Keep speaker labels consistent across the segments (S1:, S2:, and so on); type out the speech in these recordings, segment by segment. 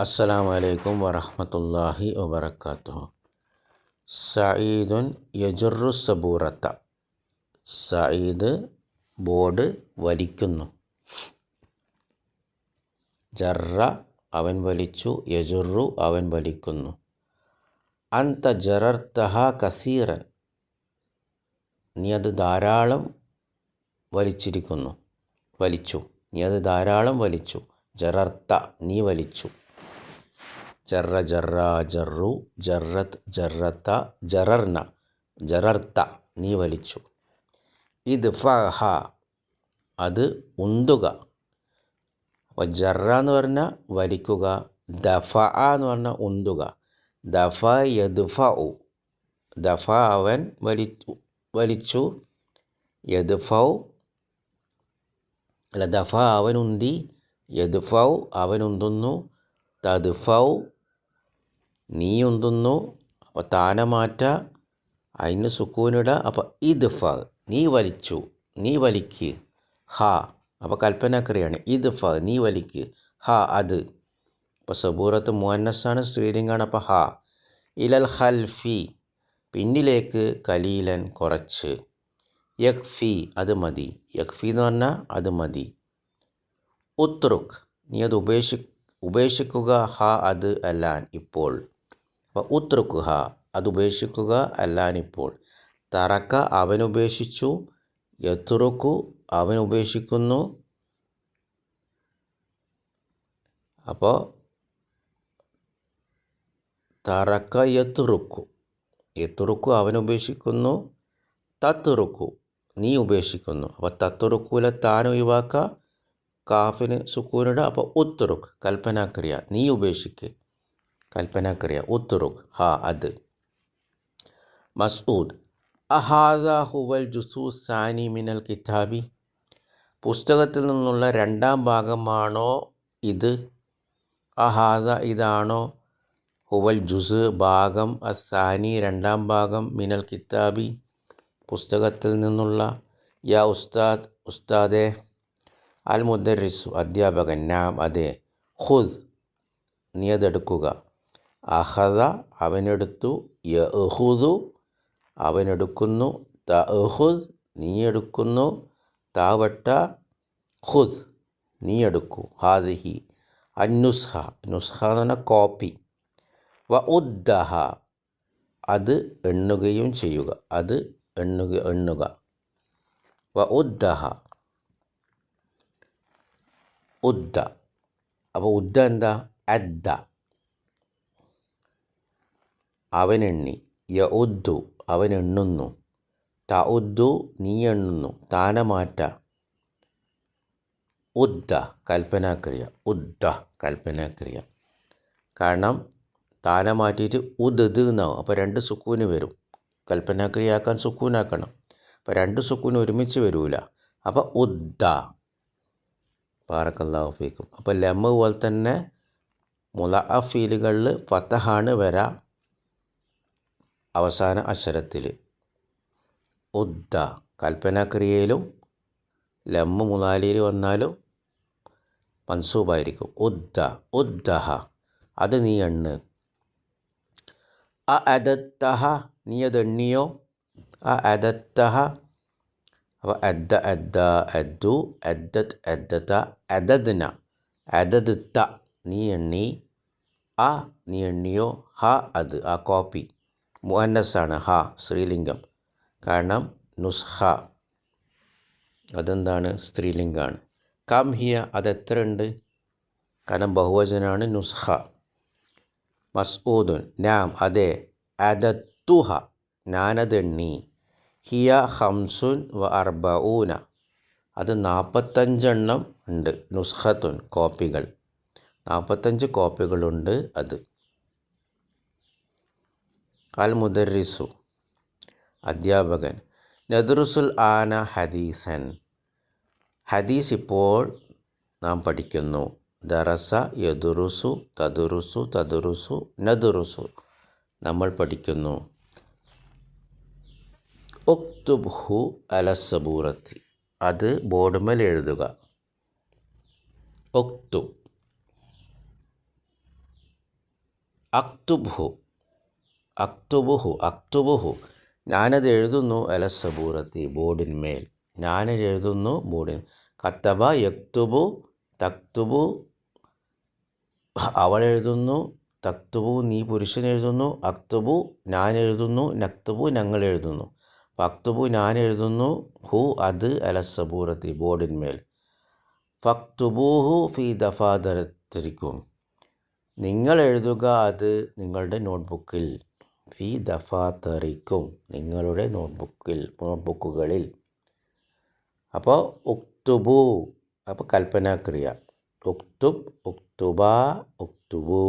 S1: അസ്സലാമു അലൈക്കും വറഹ്മത്തുള്ളാഹി വബറകാതുഹു സഈദുൻ യജുറു സബൂറത്ത. സഈദ് ബോർഡ് വലിക്കുന്നു. ജറ അവൻ വലിച്ചു യജുറു അവൻ വലിക്കുന്നു. അന്ത ജറർത്തഹ കസീറൻ. നീ അത് ധാരാളം വലിച്ചിരിക്കുന്നു. വലിച്ചു. നീ അത് ധാരാളം വലിച്ചു. ജറർത്ത നീ വലിച്ചു. ജറ ജറ ജറു ജറത്ത് ജറത്ത ജറർന ജറർത്ത നീ വലിച്ചു. ഇത് ഫഹ അത് ഉന്തുക. അപ്പോൾ ജറ എന്ന് പറഞ്ഞാൽ വലിക്കുക. ദഫ എന്ന് പറഞ്ഞാൽ ഉന്തുക. ദഫ യദ്ഫ ഉ ദഫ അവൻ വലിച്ചു വലിച്ചു. യദ്ഫൗ അല്ല ദഫ അവൻ ഉന്തി യദ്ഫൗ അവൻ ഉന്തുന്നു തദ്ഫൗ നീ ഉന്തുന്നു അപ്പോൾ താനമാറ്റ അതിന് സുക്കൂനിട. അപ്പോൾ ഇദ്ഫ നീ വലിച്ചു നീ വലിക്ക്. ഹ അപ്പോൾ കൽപ്പനക്കറിയാണ് ഇദ്ഫ നീ വലിക്ക്. ഹ അത്. അപ്പോൾ സബൂറത്ത് മുഹന്നസാണ് സ്ത്രീലിംഗാണ് അപ്പോൾ ഹ. ഇലൽ ഹൽഫി പിന്നിലേക്ക് കലീലൻ കുറച്ച്. യക്ഫി അത് മതി. യക്ഫി എന്ന് പറഞ്ഞാൽ അത് മതി. ഉത്രുഖ് നീ അത് ഉപേക്ഷി ഉപേക്ഷിക്കുക. ഹ അത് അല്ലാൻ ഇപ്പോൾ. അപ്പോൾ ഉത്രക്കുഹ അത് ഉപേക്ഷിക്കുക അല്ലാനിപ്പോൾ. തറക്ക അവൻ ഉപേക്ഷിച്ചു യത്തുറുക്കു അവൻ ഉപേക്ഷിക്കുന്നു അപ്പോൾ തറക്ക യത്തുറുക്കു യത്തുറുക്കു അവൻ ഉപേക്ഷിക്കുന്നു തത്തുറുക്കു നീ ഉപേക്ഷിക്കുന്നു. അപ്പോൾ തത്തുറുക്കൂല താൻ ഒഴിവാക്കുക കാഫിന് സുക്കൂനിട അപ്പോൾ ഉത്തുറുക്ക് കൽപ്പനാക്രിയ നീ കൽപ്പനാക്രിയ. ഉത്തുറുക്ക് ഹാ അത്. മസ്ഊദ്. അഹാദ ഹുവൽ ജുസു സാനി മിനൽ കിതാബി. പുസ്തകത്തിൽ നിന്നുള്ള രണ്ടാം ഭാഗമാണോ ഇത്? അഹാദ ഇതാണോ? ഹുവൽ ജുസ് ഭാഗം അസാനി രണ്ടാം ഭാഗം മിനൽ കിതാബി. പുസ്തകത്തിൽ നിന്നുള്ള യാ ഉസ്താദ് ഉസ്താദെ. അൽ മുദറിസു അധ്യാപകൻ നാം അതെ. ഹുദ് നീ അതെടുക്കുക അഹദ അവനെടുത്തു യഹുദു അവനെടുക്കുന്നു തഹുദ് നീ എടുക്കുന്നു താവട്ട ഹുദ് നീ എടുക്കൂ ഹാദിഹി അന്നുസ്ഹ നുസ്ഹ എന്ന് പറഞ്ഞാൽ കോപ്പി. വ ഉദ്ദഹ അത് എണ്ണുകയും ചെയ്യുക അത് എണ്ണുക എണ്ണുക. വ ഉദ്ദഹ ഉദ്ദ. അപ്പോൾ ഉദ്ദ എന്താ? അദ്ദ. അവൻ യഉദ്ദു അവൻ എണ്ണുന്നു ത ഉദ്ദു നീ എണ്ണുന്നു താനമാറ്റ. ഉദ്ദ കൽപ്പനാക്രിയ. ഉദ്ദ കൽപ്പനാക്രിയ. കാരണം താനമാറ്റിയിട്ട് മാറ്റിയിട്ട് ഉദ് എന്നാവും. അപ്പോൾ രണ്ട് സുക്കൂന് വരും. കൽപ്പനാക്രിയാക്കാൻ സുക്കൂനാക്കണം. അപ്പോൾ രണ്ട് സുക്കൂന് ഒരുമിച്ച് വരൂല. അപ്പോൾ ഉദ്ദ. പാറക്കല്ലാഫിക്കും അപ്പോൾ ലെമ്മ പോലെ തന്നെ മുല ഫീലുകളിൽ ഫത്തഹാണ് വര. അവസാന അക്ഷരത്തിൽ ഉദ്ദ. കൽപ്പനാക്രിയയിലും ലമ്മ മുതാലിയിൽ വന്നാലും മൻസൂബായിരിക്കും. ഉദ്ദ. ഉദ്ദഹ. അത് നീ എണ്ണ്. അ അദത്തഹ. നീ അത് എണ്ണിയോ? അ അദത്തഹ. അപ്പോൾ അദ്ദ അദ്ദ അദ്ദു അദ്ദത്ത് അദ്ദത്ത അദദ്ന. അദദ്ത്ത നീ എണ്ണി. ആ നീ എണ്ണിയോ? ഹ അത്. ആ കോപ്പി. മുഹന്നസാണ് ഹ സ്ത്രീലിംഗം. കാരണം നുസ്ഹ അതെന്താണ്? സ്ത്രീലിംഗമാണ് കം ഹിയ അതെത്ര ഉണ്ട് കാരണം ബഹുവചനാണ് നുസ്ഹ മസ്ഊദുൻ നാം അതെ. അദത്തുഹ ഞാനതെണ്ണി ഹിയ ഹംസുൻ വ അർബഊന. അത് നാൽപ്പത്തഞ്ചെണ്ണം ഉണ്ട് നുസ്ഹത്തുൻ കോപ്പികൾ. നാൽപ്പത്തഞ്ച് കോപ്പികളുണ്ട് അത്. അൽ മുദറിസു അധ്യാപകൻ. നദറുസുൽ ആന ഹദീസൻ. ഹദീസ് ഇപ്പോൾ നാം പഠിക്കുന്നു. ദറസ യദുറുസു തദുറുസു തദുറുസു നദുറുസു. നമ്മൾ പഠിക്കുന്നു. ഒക്തുബ്ഹു അലസബൂറത്തി. അത് ബോർഡുമേൽ എഴുതുക. ഒക്തു അക്തുബ്ഹു. അക്തുബുഹു അക്തുബുഹു. ഞാനത് എഴുതുന്നു അല സബൂറത്തി ബോർഡിന്മേൽ. ഞാനത് എഴുതുന്നു ബോർഡിൻ. കത്തബ യക്തുബു തക്തുബു. അവൾ എഴുതുന്നു തക്തുബു നീ പുരുഷൻ എഴുതുന്നു അക്തുബു ഞാൻ എഴുതുന്നു നക്തുബു ഞങ്ങൾ എഴുതുന്നു. അക്തുബു ഞാൻ എഴുതുന്നു ഹു അത് അല സബൂറത്തി ബോർഡിന്മേൽ. ഫക്തുബൂഹു ഫി ദഫാദരത്തിരിക്കും. നിങ്ങൾ എഴുതുക അത് നിങ്ങളുടെ നോട്ട്ബുക്കിൽ. ഫി ദഫാത്തറിക്കും നിങ്ങളുടെ നോട്ട്ബുക്കിൽ നോട്ട്ബുക്കുകളിൽ. അപ്പോൾ ഉക്തുബു അപ്പോൾ കൽപ്പനാക്രിയ ഉക്തുബ് ഉക്തുബ ഉക്തുബു.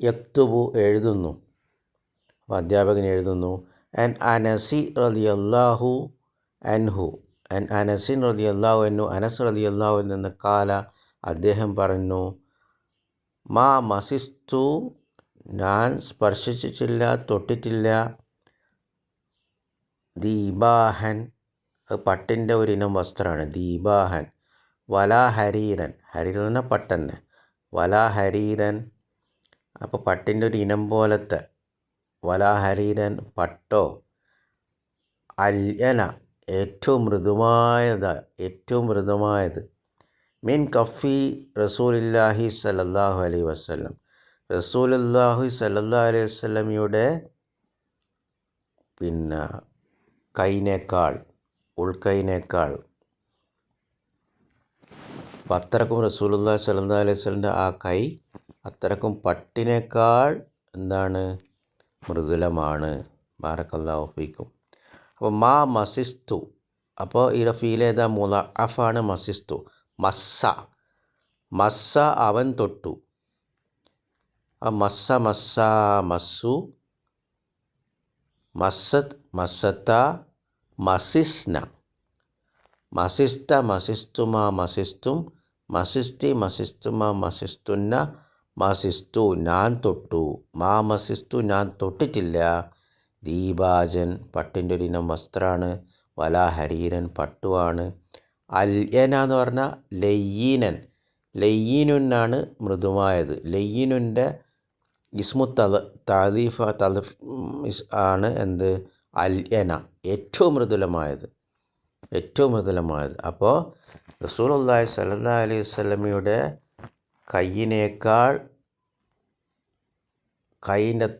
S1: യക്തുബു എഴുതുന്നു. അപ്പോൾ അധ്യാപകൻ എഴുതുന്നു ആൻ അനസി റതി അള്ളാഹു അൻഹു. അൻ അനസിൻ റതി അള്ളാഹു അൻഹു അനസ് റതി റളിയല്ലാഹു നിന്ന് കാല അദ്ദേഹം പറഞ്ഞു മാ മസിസ്തു. ഞാൻ സ്പർശിച്ചിട്ടില്ല തൊട്ടിട്ടില്ല. ദീപാഹൻ. പട്ടിന്റെ ഒരു ഇനം വസ്ത്രമാണ് ദീപാഹൻ. വലാ ഹരീരൻ ഹരീരൻ പട്ടന്നെ വലാ ഹരീരൻ അപ്പോൾ പട്ടിന്റെ ഒരു ഇനം പോലത്തെ. വലാ ഹരീരൻ പട്ടോ. അല്യന. ഏറ്റവും മൃദുമായത് ഏറ്റവും മൃദുവായത്. മിൻ കഫി റസൂലില്ലാഹി അലൈ അലൈഹി റസൂൽ അല്ലാഹു സലല്ലാ അലൈഹി വസ്ലമിയുടെ പിന്നെ കൈനേക്കാൾ ഉൾക്കൈനേക്കാൾ അപ്പം അത്രക്കും റസൂലുല്ലാഹി സലല്ലാ അലൈഹി വസ്ലിന്റെ ആ കൈ അത്രക്കും പട്ടിനേക്കാൾ എന്താണ്? മൃദുലമാണ്. ബാറക്കല്ലാഹു ഫീക്കും. അപ്പോൾ മാ മസിസ്തു. അപ്പോൾ ഈ റഫീലേതാ ചെയ്ത മുല അഫാണ് മസിസ്തു. മസ്സ. മസ്സ അവൻ തൊട്ടു. ആ മസ്സ മസ്സ മസ്സു. മസ്സത്ത് മസ്സത്ത മസിസ്ന മസിസ്ത മസിസ്തുമ മസിസ്തും മസിസ്തി മസിസ്തുമ മസിസ്തുന്ന മസിസ്തു ഞാൻ തൊട്ടു. മാ മസിസ്തു ഞാൻ തൊട്ടിട്ടില്ല. ദീപാജൻ പട്ടിന്റെ ഒരു ഇനം വസ്ത്രമാണ് വല ഹരീരൻ പട്ടുവാണ്. അല്യന എന്ന് പറഞ്ഞാൽ ലയ്യീനൻ ലയ്യീനുന്നാണ് മൃദുവായത്. ലയ്യീനുന്റെ ഇസ്മു തല താലീഫ തലഫ് ആണ് എന്ത്? അൽയന. ഏറ്റവും മൃദുലമായത്. ഏറ്റവും മൃദുലമായത്. അപ്പോൾ റസൂലുള്ളാഹി സ്വല്ലല്ലാഹി അലൈഹി വസല്ലമയുടെ കയ്യിനേക്കാൾ കൈന്റെ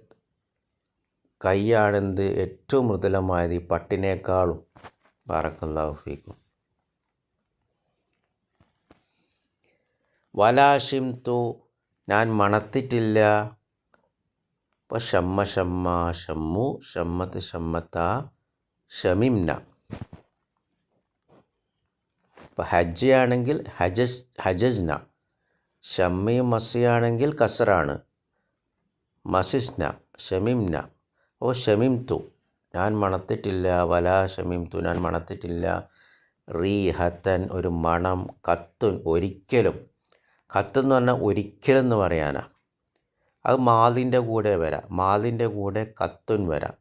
S1: കൈയാണെന്ത്? ഏറ്റവും മൃദുലമായത് ഈ പട്ടിനേക്കാളും. ബാറക്കല്ലാഹു ഫീക്കും. വലാഷിം തു ഞാൻ മണത്തിട്ടില്ല. അപ്പോൾ ഷമ്മ ഷമ്മ ഷമ്മു ഷമ്മത്ത് ഷമ്മത്ത ഷമിംന. ഇപ്പോൾ ഹജ്ജ് ആണെങ്കിൽ ഹജസ് ഹജസ്ന. ഷമ്മയും മസിയാണെങ്കിൽ കസറാണ്. മസിസ്ന ഷമിംന. ഓ ഷമിം തു ഞാൻ മണത്തിട്ടില്ല. വല ഷമിം തു ഞാൻ മണത്തിട്ടില്ല. റീ ഹത്തൻ ഒരു മണം കത്തുൻ ഒരിക്കലും കത്തെന്ന് പറഞ്ഞാൽ ഒരിക്കലെന്ന് പറയാനാ. അത് മാലിന്റെ കൂടെ വരാം. മാലിന്റെ കൂടെ കത്തുൻ വരാം.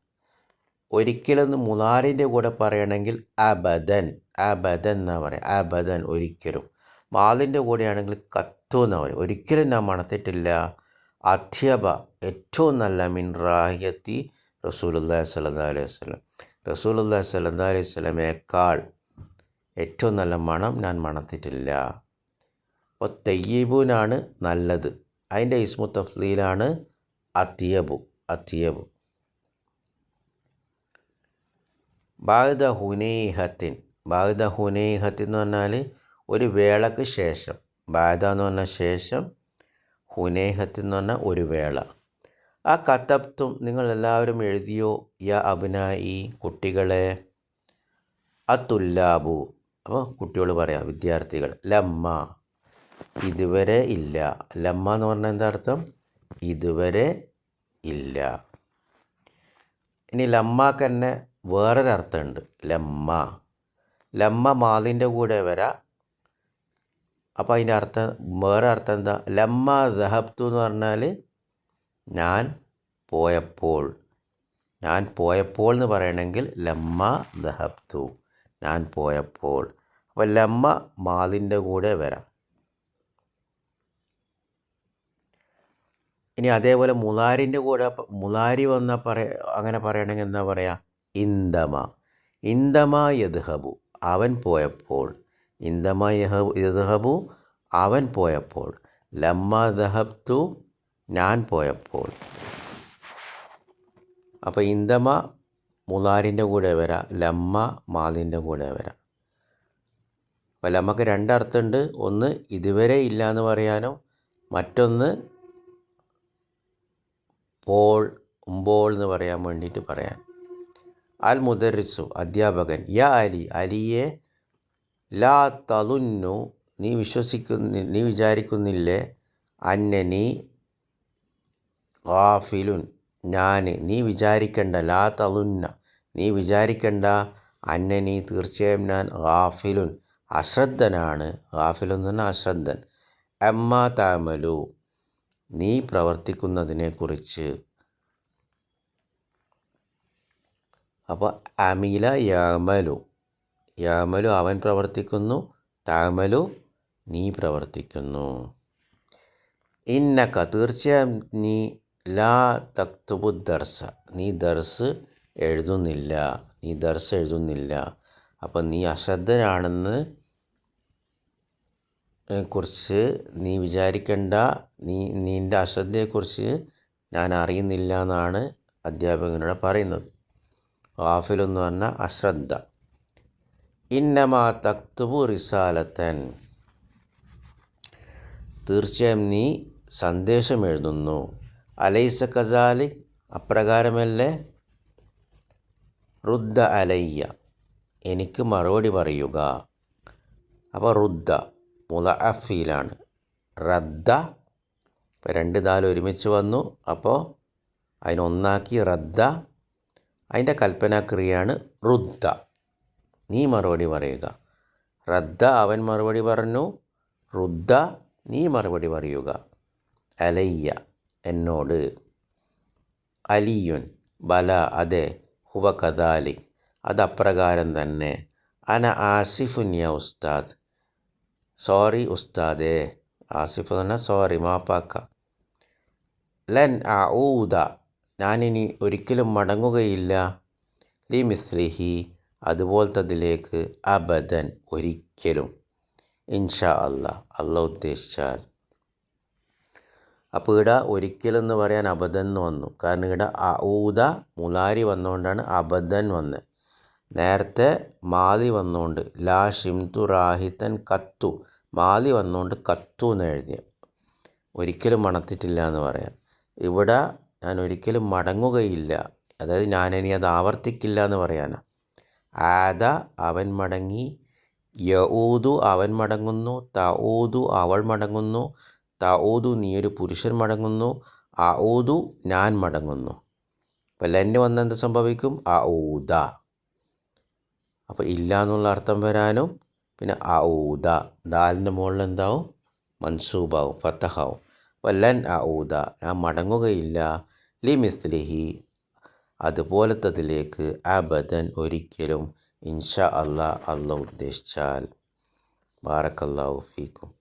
S1: ഒരിക്കലെന്ന് മുലാറിന്റെ കൂടെ പറയണമെങ്കിൽ അബദൻ അബദൻ എന്നാ പറയാം. അബദൻ ഒരിക്കലും. മാലിന്റെ കൂടെയാണെങ്കിൽ കത്തു എന്ന് പറയും. ഒരിക്കലും ഞാൻ മണത്തിട്ടില്ല. അധ്യപ ഏറ്റവും നല്ല മിൻ റാഹിയത്തി റസൂലുല്ലാ സല്ലാ അലൈഹി വസ്ലം റസൂലുല്ലാ സല്ലാ അലൈഹി വസ്ലമേക്കാൾ ഏറ്റവും നല്ല മണം ഞാൻ മണത്തിട്ടില്ല. അപ്പോൾ തെയ്യബൂനാണ് നല്ലത്. അതിന്റെ ഇസ്മു തഫ്ലീലാണ് അത്തിയബു അത്തിയബു. ബാഗ്ദ ഹുനേഹത്തിൻ ബാഗ്ദ ഹുനേഹത്തിൻ എന്ന് പറഞ്ഞാൽ ഒരു വേളക്ക് ശേഷം. ബാഗ്ദ എന്ന് പറഞ്ഞ ശേഷം ഹുനേഹത്തിൻ എന്ന് പറഞ്ഞാൽ ഒരു വേള. ആ കത്തപ്തും നിങ്ങൾ എല്ലാവരും എഴുതിയോ? യ അബിനായി കുട്ടികളെ അതുല്ലാബു അപ്പോൾ കുട്ടികൾ പറയാം വിദ്യാർത്ഥികൾ. ലമ്മ. ഇതുവരെ ഇല്ല. ലമ്മ എന്ന് പറഞ്ഞാൽ എന്താ അർത്ഥം? ഇതുവരെ ഇല്ല. ഇനി ലമ്മാക്ക് തന്നെ വേറൊരർത്ഥമുണ്ട്. ലമ്മ. ലമ്മ മാലിന്റെ കൂടെ വരാം. അപ്പോൾ അതിന്റെ അർത്ഥം വേറെ അർത്ഥം എന്താ? ലമ്മ ദഹബ്തു എന്ന് പറഞ്ഞാൽ ഞാൻ പോയപ്പോൾ. ഞാൻ പോയപ്പോൾ എന്ന് പറയണമെങ്കിൽ ലമ്മ ദഹബ്തു. ഞാൻ പോയപ്പോൾ. അപ്പോൾ ലമ്മ മാലിന്റെ കൂടെ വരാം. ഇനി അതേപോലെ മുലാരിന്റെ കൂടെ മുലാരി വന്ന പറയ അങ്ങനെ പറയണമെങ്കിൽ എന്താ പറയുക ഇന്ദമ ഇന്ദമ യദ്ഹബു. അവൻ പോയപ്പോൾ. ഇന്ദമ യദ്ഹബു അവൻ പോയപ്പോൾ. ലമ്മ ദഹബ്തു ഞാൻ പോയപ്പോൾ. അപ്പോൾ ഇന്ദമ മുലാരിന്റെ കൂടെ വരാം ലമ്മ മാലിന്റെ കൂടെ വരാം. അപ്പോൾ ലമ്മക്ക് രണ്ടർത്ഥമുണ്ട് ഒന്ന് ഇതുവരെ ഇല്ല എന്ന് പറയാനോ മറ്റൊന്ന് പോൾ ഉമ്പോൾ എന്ന് പറയാൻ വേണ്ടിയിട്ട് പറയാൻ അൽ മുദരിസു അധ്യാപകൻ. യാ അലി അലിയെ ലാ തലുന്നു നീ വിശ്വസിക്കുന്ന നീ വിചാരിക്കുന്നില്ലേ? അന്നനി ഗാഫിലുൻ. ഞാൻ നീ വിചാരിക്കണ്ട. ലാ തലുന്ന നീ വിചാരിക്കണ്ട. അന്നനി തീർച്ചയായും ഞാൻ ഗാഫിലുൻ. അശ്രദ്ധനാണ്. ഗാഫിലുൻ പറഞ്ഞാൽ അശ്രദ്ധൻ. അമ്മ താമലു. നീ പ്രവർത്തിക്കുന്നതിനെക്കുറിച്ച്. അപ്പോൾ അമീല യാമലു. യാമലു അവൻ പ്രവർത്തിക്കുന്നു താമലു നീ പ്രവർത്തിക്കുന്നു. ഇന്നക്ക തീർച്ചയായും നീ ലാ തക്തുബു ദർസ. നീ ദർസ് എഴുതുന്നില്ല. നീ ദർസ് എഴുതുന്നില്ല. അപ്പം നീ അശ്രദ്ധനാണെന്ന് കുറിച്ച് നീ വിചാരിക്കേണ്ട. നീ നിന്റെ അശ്രദ്ധയെക്കുറിച്ച് ഞാൻ അറിയുന്നില്ല എന്നാണ് അധ്യാപകനോട് പറയുന്നത്. ഗാഫിലെന്ന് പറഞ്ഞാൽ അശ്രദ്ധ. ഇന്നമാ തക്തുബു റിസാലത്തൻ. തീർച്ചയായും നീ സന്ദേശം എഴുതുന്നു. അലൈസ കസാലി അപ്രകാരമല്ലേ? റുദ്ദ അലയ്യ. എനിക്ക് മറുപടി പറയുക. അപ്പോൾ റുദ്ദ. മുലഅഫീലാണ് റദ്ദ. രണ്ട് ദാൽ ഒരുമിച്ച് വന്നു. അപ്പോൾ അതിനൊന്നാക്കി റദ്ദ. അതിന്റെ കൽപ്പനാക്രിയയാണ് റുദ്ദ. നീ മറുപടി പറയുക. റദ്ദ അവൻ മറുപടി പറഞ്ഞു. റുദ്ദ നീ മറുപടി പറയുക. അലയ്യ എന്നോട്. അലിയുൻ. ബല അതെ. ഹുവ കദാലി അതപ്രകാരം തന്നെ. അന ആസിഫുൻ യ ഉസ്താദ്. സോറി ഉസ്താദേ. ആസിഫ് എന്ന് സോറി മാപ്പാക്ക. ലൻ ഊദ ഞാനിനി ഒരിക്കലും മടങ്ങുകയില്ല. ലി മിസ്ലിഹി. അതുപോലത്തതിലേക്ക് അബദൻ ഒരിക്കലും. ഇൻഷാ അല്ല അല്ല ഉദ്ദേശിച്ചാൽ. അപ്പോൾ ഇവിടെ എന്ന് പറയാൻ അബദൻ എന്ന് വന്നു. കാരണം ഇവിടെ ഊദ മുലാരി വന്നുകൊണ്ടാണ് അബദൻ വന്നത് നേരത്തെ മാതി വന്നുകൊണ്ട് ലാ ഷിംതു റാഹിത്തൻ കത്തു. മാലി വന്നുകൊണ്ട് കത്തു എന്ന് എഴുതിയ. ഒരിക്കലും മണത്തിട്ടില്ല എന്ന് പറയാം ഇവിടെ ഞാൻ ഒരിക്കലും മടങ്ങുകയില്ല. അതായത് ഞാനിനി അത് ആവർത്തിക്കില്ല എന്ന് പറയാനാണ് ആദ അവൻ മടങ്ങി യഊദു അവൻ മടങ്ങുന്നു തഊദു അവൾ മടങ്ങുന്നു തഊദു നീ പുരുഷൻ മടങ്ങുന്നു അഊദു ഞാൻ മടങ്ങുന്നു. അപ്പോൾ ലെന്നെ വന്ന് എന്ത് സംഭവിക്കും? അഊദ അപ്പോൾ ഇല്ല എന്നുള്ള അർത്ഥം വരാനും പിന്നെ ഊദ ദാലിന്റെ മുകളിൽ എന്താവും? മൻസൂബാവും ഫത്തഹാവും. വല്ലൻ ലൻ ഊദ ഞാൻ മടങ്ങുകയില്ല. ലി മിസ്ലിഹി അതുപോലത്തതിലേക്ക് അബദൻ ഒരിക്കലും ഇൻഷാ അള്ളാ അള്ള ഉദ്ദേശിച്ചാൽ. ബാറക്കല്ലാഹു ഫീക്കും.